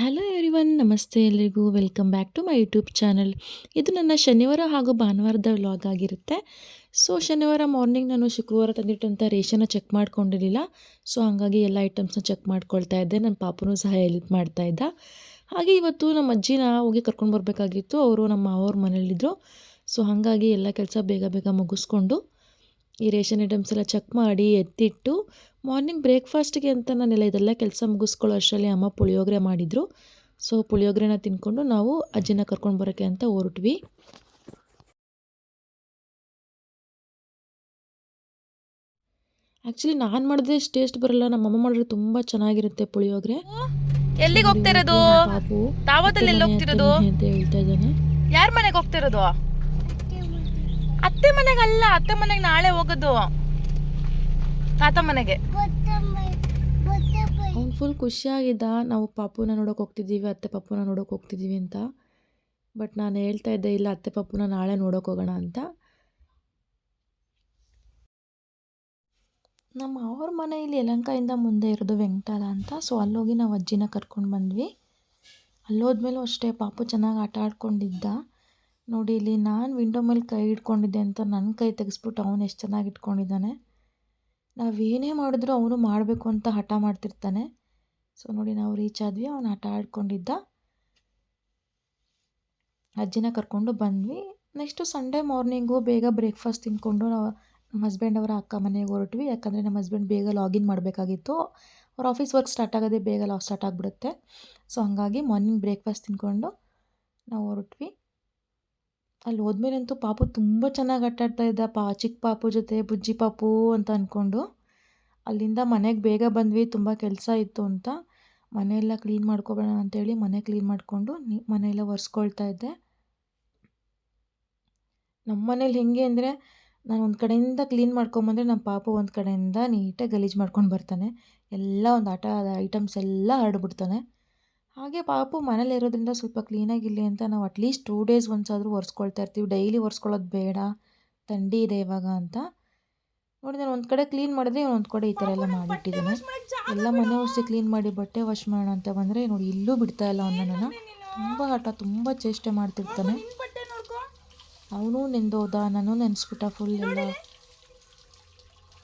Hello everyone ನಮಸ್ತೆ ಎಲ್ರಿಗೂ. Welcome back to my YouTube channel ಇದು ನನ್ನ ಶನಿವಾರ ಹಾಗೂ ಭಾನುವಾರದ ವ್ಲಾಗ್ ಆಗಿರುತ್ತೆ. ಸೊ ಶನಿವಾರ ಮಾರ್ನಿಂಗ್ ನಾನು ಶುಕ್ರವಾರ ತಂದಿಟ್ಟಂಥ ರೇಷನ್ನ ಚೆಕ್ ಮಾಡ್ಕೊಂಡಿರಲಿಲ್ಲ. ಸೊ ಹಾಗಾಗಿ ಎಲ್ಲ ಐಟಮ್ಸ್ನ ಚೆಕ್ ಮಾಡ್ಕೊಳ್ತಾ ಇದ್ದೆ. ನನ್ನ ಪಾಪನೂ ಸಹ ಹೆಲ್ಪ್ ಮಾಡ್ತಾ ಇದ್ದ. ಹಾಗೆ ಇವತ್ತು ನಮ್ಮ ಅಜ್ಜಿನ ಹೋಗಿ ಕರ್ಕೊಂಡು ಬರಬೇಕಾಗಿತ್ತು. ಅವರು ನಮ್ಮ ಮಾವವ್ರ ಮನೇಲಿದ್ದರು ಸೊ ಹಾಗಾಗಿ ಎಲ್ಲ ಕೆಲಸ ಬೇಗ ಬೇಗ ಮುಗಿಸ್ಕೊಂಡು ಈ ರೇಷನ್ ಐಟಮ್ಸ್ ಎಲ್ಲ ಚೆಕ್ ಮಾಡಿ ಎತ್ತಿಟ್ಟು ಮಾರ್ನಿಂಗ್ ಬ್ರೇಕ್ಫಾಸ್ಟ್ಗೆ ಅಂತ ನಾನೆಲ್ಲ ಇದೆಲ್ಲ ಕೆಲಸ ಮುಗಿಸ್ಕೊಳ್ಳೋ ಅಷ್ಟರಲ್ಲಿ ಅಮ್ಮ ಪುಳಿಯೋಗರೆ ಮಾಡಿದರು. ಸೊ ಪುಳಿಯೋಗರೆನ ತಿನ್ಕೊಂಡು ನಾವು ಅಜ್ಜಿನ ಕರ್ಕೊಂಡು ಬರೋಕ್ಕೆ ಅಂತ ಹೊರಟ್ವಿ. ಆ್ಯಕ್ಚುಲಿ ನಾನು ಮಾಡಿದ್ರೆ ಇಷ್ಟು ಟೇಸ್ಟ್ ಬರಲ್ಲ. ನಮ್ಮ ಅಮ್ಮ ಮಾಡಿದ್ರೆ ತುಂಬ ಚೆನ್ನಾಗಿರುತ್ತೆ ಪುಳಿಯೋಗರೆ. ಎಲ್ಲಿಗೆ ಹೋಗ್ತಾ ಇರೋದು ಪಾಪು ಎಲ್ಲಿ ಹೋಗ್ತಿರೋದು? ಅಂತ ಹೇಳ್ತಾ ಇದ್ದಾನೆ. ಯಾರ ಮನೆಗೆ ಹೋಗ್ತಿರೋದು? ಅತ್ತೆ ಮನೆಗೆ ಅಲ್ಲ ಅತ್ತೆ ಮನೆಗೆ ನಾಳೆ ಹೋಗೋದು. ತಾತ ಮನೆಗೆ. ಅವ್ನು ಫುಲ್ ಖುಷಿಯಾಗಿದ್ದ, ನಾವು ಪಾಪುನ ನೋಡೋಕೆ ಹೋಗ್ತಿದ್ದೀವಿ, ಅತ್ತೆ ಪಾಪುನ ನೋಡೋಕೆ ಹೋಗ್ತಿದ್ದೀವಿ ಅಂತ. ಬಟ್ ನಾನು ಹೇಳ್ತಾ ಇದ್ದೆ, ಇಲ್ಲ, ಅತ್ತೆ ಪಾಪುನ ನಾಳೆ ನೋಡೋಕೆ ಹೋಗೋಣ ಅಂತ. ನಮ್ಮ ಅವ್ರ ಮನೆ ಇಲ್ಲಿ ಯಲಹಂಕದಿಂದ ಮುಂದೆ ಇರೋದು ವೆಂಕಟಾಲ ಅಂತ. ಸೊ ಅಲ್ಲೋಗಿ ನಾವು ಅಜ್ಜಿನ ಕರ್ಕೊಂಡು ಬಂದ್ವಿ. ಅಲ್ಲೋದ್ಮೇಲೂ ಅಷ್ಟೇ ಪಾಪು ಚೆನ್ನಾಗಿ ಆಟ ಆಡ್ಕೊಂಡಿದ್ದ. ನೋಡಿ, ಇಲ್ಲಿ ನಾನು ವಿಂಡೋ ಮೇಲೆ ಕೈ ಇಟ್ಕೊಂಡಿದ್ದೆ ಅಂತ ನನ್ನ ಕೈ ತೆಗೆಸ್ಬಿಟ್ಟು ಅವನು ಎಷ್ಟು ಚೆನ್ನಾಗಿ ಇಟ್ಕೊಂಡಿದ್ದಾನೆ. ನಾವೇನೇ ಮಾಡಿದ್ರು ಅವನು ಮಾಡಬೇಕು ಅಂತ ಹಠ ಮಾಡ್ತಿರ್ತಾನೆ. ಸೊ ನೋಡಿ, ನಾವು ರೀಚ್ ಆದ್ವಿ, ಅವನು ಹಠ ಆಡ್ಕೊಂಡಿದ್ದ. ಅಜ್ಜಿನ ಕರ್ಕೊಂಡು ಬಂದ್ವಿ. ನೆಕ್ಸ್ಟು ಸಂಡೇ ಮಾರ್ನಿಂಗು ಬೇಗ ಬ್ರೇಕ್ಫಾಸ್ಟ್ ತಿಂದ್ಕೊಂಡು ನಾವು ನಮ್ಮ ಹಸ್ಬೆಂಡ್ ಅವರ ಅಕ್ಕ ಮನೆಗೆ ಹೊರಟ್ವಿ. ಯಾಕಂದರೆ ನಮ್ಮ ಹಸ್ಬೆಂಡ್ ಬೇಗ ಲಾಗಿನ್ ಮಾಡಬೇಕಾಗಿತ್ತು. ಅವ್ರ ಆಫೀಸ್ ವರ್ಕ್ ಸ್ಟಾರ್ಟ್ ಆಗೋದೇ ಬೇಗ ಲಾ ಸ್ಟಾರ್ಟ್ ಆಗಿಬಿಡುತ್ತೆ. ಸೊ ಹಾಗಾಗಿ ಮಾರ್ನಿಂಗ್ ಬ್ರೇಕ್ಫಾಸ್ಟ್ ತಿಂದ್ಕೊಂಡು ನಾವು ಹೊರಟ್ವಿ. ಅಲ್ಲಿ ಹೋದ್ಮೇಲಂತೂ ಪಾಪು ತುಂಬ ಚೆನ್ನಾಗಿ ಆಟಾಡ್ತಾ ಇದ್ದ. ಪಾ ಚಿಕ್ಕ ಪಾಪು ಜೊತೆ, ಬುಜ್ಜಿ ಪಾಪು ಅಂತ ಅಂದ್ಕೊಂಡು ಅಲ್ಲಿಂದ ಮನೆಗೆ ಬೇಗ ಬಂದ್ವಿ. ತುಂಬ ಕೆಲಸ ಇತ್ತು ಅಂತ. ಮನೆಯೆಲ್ಲ ಕ್ಲೀನ್ ಮಾಡ್ಕೊಬೇಡ ಅಂತೇಳಿ ಮನೆ ಕ್ಲೀನ್ ಮಾಡಿಕೊಂಡು ಮನೆಯೆಲ್ಲ ಒರೆಸ್ಕೊಳ್ತಾ ಇದ್ದೆ. ನಮ್ಮ ಮನೇಲಿ ಹೇಗೆ ಅಂದರೆ ನಾನು ಒಂದು ಕಡೆಯಿಂದ ಕ್ಲೀನ್ ಮಾಡ್ಕೊಂಬಂದರೆ ನಮ್ಮ ಪಾಪು ಒಂದು ಕಡೆಯಿಂದ ನೀಟಾಗಿ ಗಲೀಜು ಮಾಡ್ಕೊಂಡು ಬರ್ತಾನೆ. ಎಲ್ಲ ಒಂದು ಆಟ ಐಟಮ್ಸ್ ಎಲ್ಲ ಹರಡ್ಬಿಡ್ತಾನೆ ಹಾಗೆ ಪಾಪು ಮನೇಲಿರೋದ್ರಿಂದ ಸ್ವಲ್ಪ ಕ್ಲೀನಾಗಿರಲಿ ಅಂತ ನಾವು ಅಟ್ಲೀಸ್ಟ್ ಟೂ ಡೇಸ್ ಒಂದ್ಸಾದರೂ ಒರೆಸ್ಕೊಳ್ತಾ ಇರ್ತೀವಿ. ಡೈಲಿ ಒರೆಸ್ಕೊಳ್ಳೋದು ಬೇಡ. ಥಂಡಿ ಇದೆ ಇವಾಗ ಅಂತ. ನೋಡಿ, ನಾನು ಒಂದು ಕಡೆ ಕ್ಲೀನ್ ಮಾಡಿದ್ರೆ ಒಂದು ಕಡೆ ಈ ಥರ ಎಲ್ಲ ಮಾಡಿಬಿಟ್ಟಿದ್ದೀನಿ ಎಲ್ಲ ಮನೆ ಒರೆಸಿ ಕ್ಲೀನ್ ಮಾಡಿ ಬಟ್ಟೆ ವಾಶ್ ಮಾಡೋಣ ಅಂತ ಬಂದರೆ ನೋಡಿ, ಇಲ್ಲೂ ಬಿಡ್ತಾ ಇಲ್ಲ ಅವನ ನಾನು ತುಂಬ ಹಠ, ತುಂಬ ಚೇಷ್ಟೆ ಮಾಡ್ತಿರ್ತಾನೆ. ಅವನು ನೆಂದೋದ ನಾನು ನೆನೆಸ್ಬಿಟ್ಟ ಫುಲ್ ಎಲ್ಲ.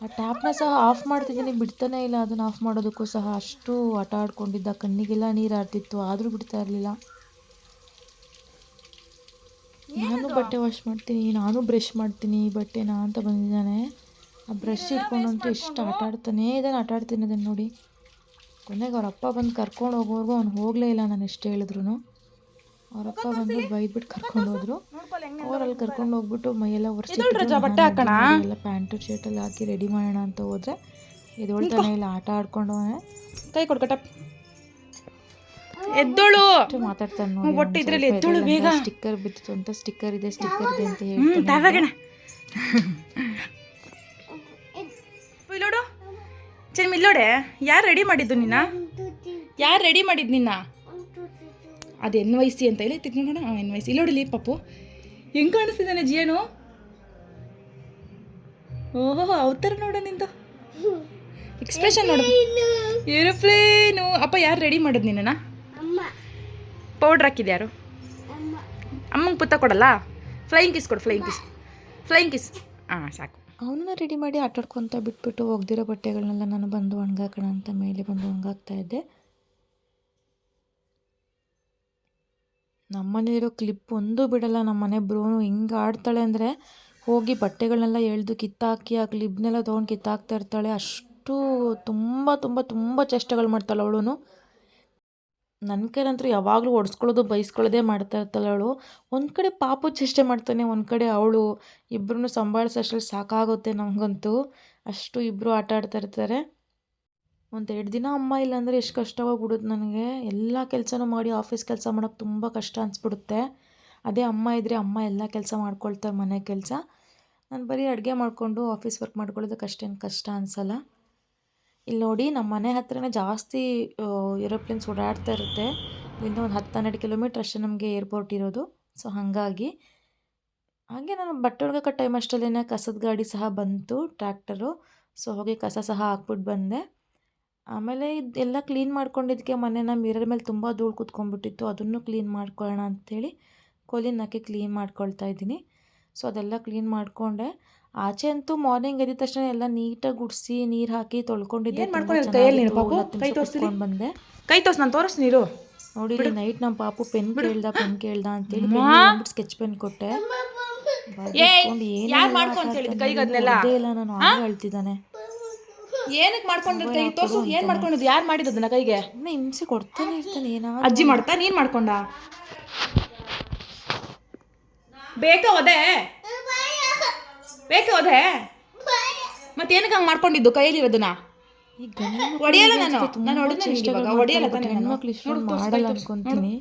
ಆ ಟ್ಯಾಪ್ನ ಸಹ ಆಫ್ ಮಾಡ್ತಿದ್ದೀನಿ ಬಿಡ್ತಾನೆ ಇಲ್ಲ ಅದನ್ನು ಆಫ್ ಮಾಡೋದಕ್ಕೂ ಸಹ. ಅಷ್ಟು ಆಟ ಆಡ್ಕೊಂಡಿದ್ದ ಕಣ್ಣಿಗೆಲ್ಲ ನೀರು ಆಡ್ತಿತ್ತು ಆದರೂ ಬಿಡ್ತಾ ಇರಲಿಲ್ಲ. ನಾನು ಬಟ್ಟೆ ವಾಶ್ ಮಾಡ್ತೀನಿ ನಾನು ಬ್ರಷ್ ಮಾಡ್ತೀನಿ ಬಟ್ಟೆನ ಅಂತ ಬಂದಿದ್ದಾನೆ. ಆ ಬ್ರಷ್ ಇಟ್ಕೊಂಡಂತೂ ಎಷ್ಟು ಆಟ ಆಡ್ತಾನೇ ಇದ್ದಾನೆ ಆಟ ಆಡ್ತೀನಿ ಅದನ್ನು ನೋಡಿ. ಕೊನೆಗೆ ಅವ್ರ ಅಪ್ಪ ಬಂದು ಕರ್ಕೊಂಡು ಹೋಗೋವರೆಗೂ ಅವ್ನು ಹೋಗಲೇ ಇಲ್ಲ ನಾನು ಎಷ್ಟು ಹೇಳಿದ್ರು ಅವರಪ್ಪ ಬಂದು ಬೈದ್ಬಿಟ್ಟು ಕರ್ಕೊಂಡು ಹೋದ್ರು ಅವರಲ್ಲಿ ಕರ್ಕೊಂಡು ಹೋಗ್ಬಿಟ್ಟು ಮೈಯೆಲ್ಲ ಒರೆಸಿ ಬಟ್ಟೆ ಹಾಕೋಣ? ಎಲ್ಲ ಪ್ಯಾಂಟು ಶರ್ಟೆಲ್ಲ ಹಾಕಿ ರೆಡಿ ಮಾಡೋಣ ಅಂತ ಹೋದ್ರೆ ಎದೊಳ್ತಾನೆ ಇಲ್ಲ ಆಟ ಆಡ್ಕೊಂಡು ಕೈ ಕೊಡ್ಕಟ ಎದ್ದೋಳು. ಮಾತಾಡ್ತಾನೆ ನೋಡಿ ಒಟ್ಟು ಇದರಲ್ಲಿ ಎದ್ದೋಳು ಬೇಗ. ಸ್ಟಿಕ್ಕರ್ ಬಿತ್ತು ಅಂತ ಸ್ಟಿಕ್ಕರ್ ಇದೆ ಸ್ಟಿಕ್ಕರ್ ಇದೆ ಅಂತ ಹೇಳಿ ಇಲ್ಲೋಡು ಚೆನ್ನ ಇಲ್ಲೋಡೆ. ಯಾರು ರೆಡಿ ಮಾಡಿದ್ದು ನಿನ್ನ? ಯಾರು ರೆಡಿ ಮಾಡಿದ್ದು ನಿನ್ನ? ಅದು ಎನ್ ವೈ ಸಿ ಅಂತ ಹೇಳಿ ತಿಳ್ಕೊಂಡ ಎನ್ ವೈ ಸಿ. ನೋಡಿ ಪಪ್ಪು. ಹೆಂಗ್ ಕಾಣಿಸ್ತಿದ್ದಾನೆ ಜಿಯನು? ಓಹೋ ಅವತರ ನೋಡ ನಿಂದು. ಎಕ್ಸ್ಪ್ರೆಷನ್ ನೋಡು. ಏರೋಪ್ಲೇನು. ಅಪ್ಪ ಯಾರು ರೆಡಿ ಮಾಡೋದು ನಿನ್ನ ಪೌಡ್ರ್ ಹಾಕಿದ್ದೆ ಯಾರು? ಅಮ್ಮಂಗೆ ಪುತ್ತ ಕೊಡಲ್ಲ? ಫ್ಲೈಯಿಂಗ್ ಕಿಸ್ ಕೊಡು ಫ್ಲೈಯಿಂಗ್ ಕಿಸ್ ಫ್ಲೈಯಿಂಗ್ ಕಿಸ್ ಹಾಂ ಸಾಕು. ಅವನನ್ನ ರೆಡಿ ಮಾಡಿ ಆಟಾಡ್ಕೊಂತ ಬಿಟ್ಬಿಟ್ಟು ಒಗ್ದಿರೋ ಬಟ್ಟೆಗಳನ್ನೆಲ್ಲ ನಾನು ಬಂದು ಒಣಗಾಕೋಣ ಅಂತ ಮೇಲೆ ಬಂದು ಒಣಗಾಕ್ತಾ ಇದ್ದೆ. ನಮ್ಮನೇಲಿರೋ ಕ್ಲಿಪ್ ಒಂದು ಬಿಡಲ್ಲ. ನಮ್ಮನೆ ಬ್ರೋನು ಹಿಂಗೆ ಆಡ್ತಾಳೆ ಅಂದರೆ ಹೋಗಿ ಬಟ್ಟೆಗಳನ್ನೆಲ್ಲ ಎಳೆದು ಕಿತ್ತಾಕಿ ಆ ಕ್ಲಿಪ್ನೆಲ್ಲ ತೊಗೊಂಡು ಕಿತ್ತಾಕ್ತಾ ಇರ್ತಾಳೆ. ಅಷ್ಟು ತುಂಬ ತುಂಬ ತುಂಬ ಚೇಷ್ಟೆಗಳು ಮಾಡ್ತಾಳೆ ಅವಳು ನನ್ನ ಕೈಲಂತೂ ಯಾವಾಗಲೂ ಒಡ್ಸ್ಕೊಳ್ಳೋದು ಬೈಸ್ಕೊಳ್ಳೋದೇ ಮಾಡ್ತಾ ಇರ್ತಾಳೆ ಅವಳು. ಒಂದು ಕಡೆ ಪಾಪು ಚೇಷ್ಟೆ ಮಾಡ್ತಾನೆ, ಒಂದು ಕಡೆ ಅವಳು. ಇಬ್ಬರನ್ನು ಸಂಭಾಳಿಸೋಷ್ಟ್ರಲ್ಲಿ ಸಾಕಾಗುತ್ತೆ ನಮಗಂತೂ ಅಷ್ಟು ಇಬ್ಬರು ಆಟ ಆಡ್ತಾ ಇರ್ತಾರೆ. ಒಂದು ಎರಡು ದಿನ ಅಮ್ಮ ಇಲ್ಲಾಂದರೆ ಎಷ್ಟು ಕಷ್ಟವಾಗ್ಬಿಡುತ್ತೆ ನನಗೆ. ಎಲ್ಲ ಕೆಲಸನೂ ಮಾಡಿ ಆಫೀಸ್ ಕೆಲಸ ಮಾಡೋಕ್ಕೆ ತುಂಬ ಕಷ್ಟ ಅನಿಸ್ಬಿಡುತ್ತೆ. ಅದೇ ಅಮ್ಮ ಇದ್ದರೆ ಅಮ್ಮ ಎಲ್ಲ ಕೆಲಸ ಮಾಡ್ಕೊಳ್ತಾರೆ ಮನೆ ಕೆಲಸ. ನಾನು ಬರೀ ಅಡುಗೆ ಮಾಡಿಕೊಂಡು ಆಫೀಸ್ ವರ್ಕ್ ಮಾಡ್ಕೊಳ್ಳೋದಕ್ಕೆ ಅಷ್ಟೇನು ಕಷ್ಟ ಅನಿಸಲ್ಲ. ಇಲ್ಲಿ ನೋಡಿ ನಮ್ಮ ಮನೆ ಹತ್ರನೇ ಜಾಸ್ತಿ ಏರೋಪ್ಲೇನ್ಸ್ ಓಡಾಡ್ತಾ ಇರುತ್ತೆ. ಇಲ್ಲಿಂದ ಒಂದು ಹತ್ತು ಹನ್ನೆರಡು ಕಿಲೋಮೀಟ್ರ್ ಅಷ್ಟೇ ನಮಗೆ ಏರ್ಪೋರ್ಟ್ ಇರೋದು. ಸೊ ಹಾಗಾಗಿ ಹಾಗೆ ನಾನು ಬಟ್ಟೆ ಒಣಗಕ್ಕೆ ಟೈಮ್ ಅಷ್ಟರಲ್ಲೇ ಕಸದ ಗಾಡಿ ಸಹ ಬಂತು ಟ್ರ್ಯಾಕ್ಟರು ಸೊ ಹೋಗಿ ಕಸ ಸಹ ಹಾಕ್ಬಿಟ್ಟು ಬಂದೆ. ಆಮೇಲೆ ಇದೆಲ್ಲ ಕ್ಲೀನ್ ಮಾಡ್ಕೊಂಡಿದ್ದಕ್ಕೆ ನಮ್ಮ ಮಿರರ್ ಮೇಲೆ ತುಂಬ ಧೂಳು ಕೂತ್ಕೊಂಡ್ಬಿಟ್ಟಿತ್ತು. ಅದನ್ನು ಕ್ಲೀನ್ ಮಾಡ್ಕೊಳ್ಳೋಣ ಅಂಥೇಳಿ ಕೋಲಿನ ಹಾಕಿ ಕ್ಲೀನ್ ಮಾಡ್ಕೊಳ್ತಾ ಇದ್ದೀನಿ. ಸೊ ಅದೆಲ್ಲ ಕ್ಲೀನ್ ಮಾಡಿಕೊಂಡೆ. ಆಚೆ ಅಂತೂ ಮಾರ್ನಿಂಗ್ ಎದ್ದ ತಕ್ಷಣ ಎಲ್ಲ ನೀಟಾಗಿ ಗುಡಿಸಿ ನೀರು ಹಾಕಿ ತೊಳ್ಕೊಂಡಿದ್ದೆ. ಬಂದೆ. ಕೈ ತೋರ್ಸ್ ನಾನು ತೋರಿಸ್ ನೀರು. ನೋಡಿ ನೈಟ್ ನಮ್ಮ ಪಾಪು ಪೆನ್ ಕೇಳ್ದ ಪೆನ್ ಕೇಳ್ದ ಅಂತೇಳಿ ಸ್ಕೆಚ್ ಪೆನ್ ಕೊಟ್ಟೆ? ಇಲ್ಲ ನಾನು ಹೇಳ್ತಿದ್ದಾನೆ. ಏನಕ್ಕೆ ಮಾಡ್ಕೊಂಡಿರ್ತ ಕೈ? ತೋರ್ಸು ಏನು ಮಾಡ್ಕೊಂಡಿದ್ದು ಯಾರು ಮಾಡಿದ್ದು ಅದನ್ನ ಕೈಗೆ? ಇನ್ನ ಹಿಂಸೆ ಕೊಡ್ತಾನೆ ಇರ್ತಾನೆ ಏನೋ ಅಜ್ಜಿ ಮಾಡ್ತಾ ನೀನು ಮಾಡ್ಕೊಂಡ? ಬೇಕ ಒದೆ ಬೇಕ ಒದೆ ಮತ್ತೆ ಏನಕ್ಕೆ ಹಂಗೆ ಮಾಡ್ಕೊಂಡಿದ್ದು ಕೈಯಲ್ಲಿರೋದನ್ನ? ಇರೋದನ್ನ ಗಂಡು ನಾನು. ನಾನು ಹೊಡೆದ ಚೇಷ್ಟೆಗಳು ಹೊಡಿಯಲ್ಲ ತಾನೆ? ಹೆಣ್ಮಕ್ಳು ತೋರ್ಸು, ಮಾಡಲ್ಲ. ಅನ್ಕೊಂತೀನಿ.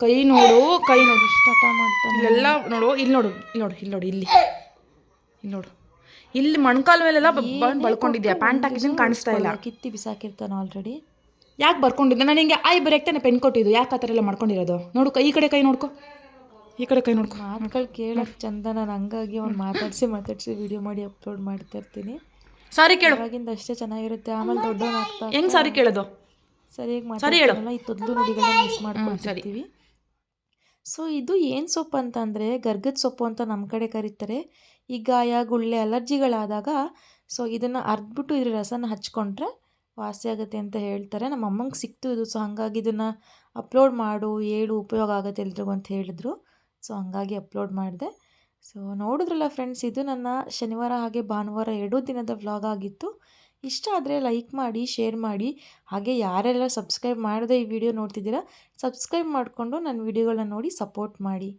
ಕೈ ನೋಡು ಕೈ ನೋಡು. ಇಷ್ಟ ಮಾಡ್ತಾನೆ. ಇಲ್ಲೆಲ್ಲ ನೋಡು ಇಲ್ಲಿ ನೋಡು ಇಲ್ಲಿ ನೋಡು ಇಲ್ಲಿ ನೋಡು ಇಲ್ಲಿ. ಇಲ್ಲಿ ನೋಡು. ಇಲ್ಲಿ ಮಣ್ಕಾಲ್ ಮೇಲೆಲ್ಲ ಬಂದು ಬಳ್ಕೊಂಡಿದ್ಯಾ? ಪ್ಯಾಂಟ್ ಹಾಕಿದ್ದೀನಿ ಕಾಣಿಸ್ತಾ ಇಲ್ಲ. ಕಿತ್ತಿ ಬಿಸಾಕಿರ್ತಾನೆ ಆಲ್ರೆಡಿ ಯಾಕೆ ಬರ್ಕೊಂಡಿದ್ದೆ? ನಾನು ಹಿಂಗೆ ಆಯ್ ಬರೆಯಕ್ತಾನೆ ಪೆನ್ ಕೊಟ್ಟಿದ್ದು. ಯಾಕೆ ಆ ಥರ ಎಲ್ಲ ಮಾಡ್ಕೊಂಡಿರೋದು? ನೋಡು ಈ ಕಡೆ ಕೈ ನೋಡ್ಕೊ. ಈ ಕಡೆ ಕೈ ನೋಡ್ಕೊ. ಮಕ್ಕಳು ಕೇಳಕ್ ಚಂದ ನಾನು ಹಂಗಾಗಿ ಅವ್ನು ಮಾತಾಡಿಸಿ ಮಾತಾಡಿಸಿ ವಿಡಿಯೋ ಮಾಡಿ ಅಪ್ಲೋಡ್ ಮಾಡ್ತಾ ಇರ್ತೀನಿ. ಸಾರಿ ಕೇಳು. ಅವಾಗಿಂದ ಅಷ್ಟೇ ಚೆನ್ನಾಗಿರುತ್ತೆ. ಆಮೇಲೆ ದೊಡ್ಡವನಾಗ್ತಾ ಹೆಂಗೆ ಸಾರಿ ಕೇಳೋದು? ಸರಿಯಾಗಿ. ಮಾತಾಡ್ತಾನಲ್ಲ ಈ ತೊದ್ಲು ನುಡಿಗಳನ್ನ ಮಿಸ್ ಮಾಡ್ಕೊಳ್ತಿರ್ತೀವಿ. ಸೊ ಇದು ಏನು ಸೊಪ್ಪು ಅಂತ ಅಂದರೆ ಗರ್ಗದ ಸೊಪ್ಪು ಅಂತ ನಮ್ಮ ಕಡೆ ಕರೀತಾರೆ. ಈ ಗಾಯ, ಗುಳ್ಳೆ ಅಲರ್ಜಿಗಳಾದಾಗ ಸೊ ಇದನ್ನು ಅರ್ದ್ಬಿಟ್ಟು ಇದ್ರ ರಸನ ಹಚ್ಕೊಂಡ್ರೆ ವಾಸಿ ಆಗುತ್ತೆ ಅಂತ ಹೇಳ್ತಾರೆ. ನಮ್ಮ ಅಮ್ಮಂಗೆ ಸಿಕ್ತು ಇದು ಸೊ ಹಾಗಾಗಿ ಇದನ್ನು ಅಪ್ಲೋಡ್ ಮಾಡು, ಹೇಳು, ಉಪಯೋಗ ಆಗುತ್ತೆ ಎಲ್ರಿಗೂ ಅಂತ ಹೇಳಿದ್ರು. ಸೊ ಹಂಗಾಗಿ ಅಪ್ಲೋಡ್ ಮಾಡಿದೆ. ಸೊ ನೋಡಿದ್ರಲ್ಲ ಫ್ರೆಂಡ್ಸ್ ಇದು ನನ್ನ ಶನಿವಾರ ಹಾಗೆ ಭಾನುವಾರ ಎರಡೂ ದಿನದ ವ್ಲಾಗ್ ಆಗಿತ್ತು. ಇಷ್ಟ ಆದರೆ ಲೈಕ್ ಮಾಡಿ ಶೇರ್ ಮಾಡಿ. ಹಾಗೆ ಯಾರೆಲ್ಲ ಸಬ್ಸ್ಕ್ರೈಬ್ ಮಾಡಿದೆ ಈ ವಿಡಿಯೋ ನೋಡ್ತಿದ್ದೀರಾ ಸಬ್ಸ್ಕ್ರೈಬ್ ಮಾಡಿಕೊಂಡು ನನ್ನ ವಿಡಿಯೋಗಳನ್ನ ನೋಡಿ ಸಪೋರ್ಟ್ ಮಾಡಿ.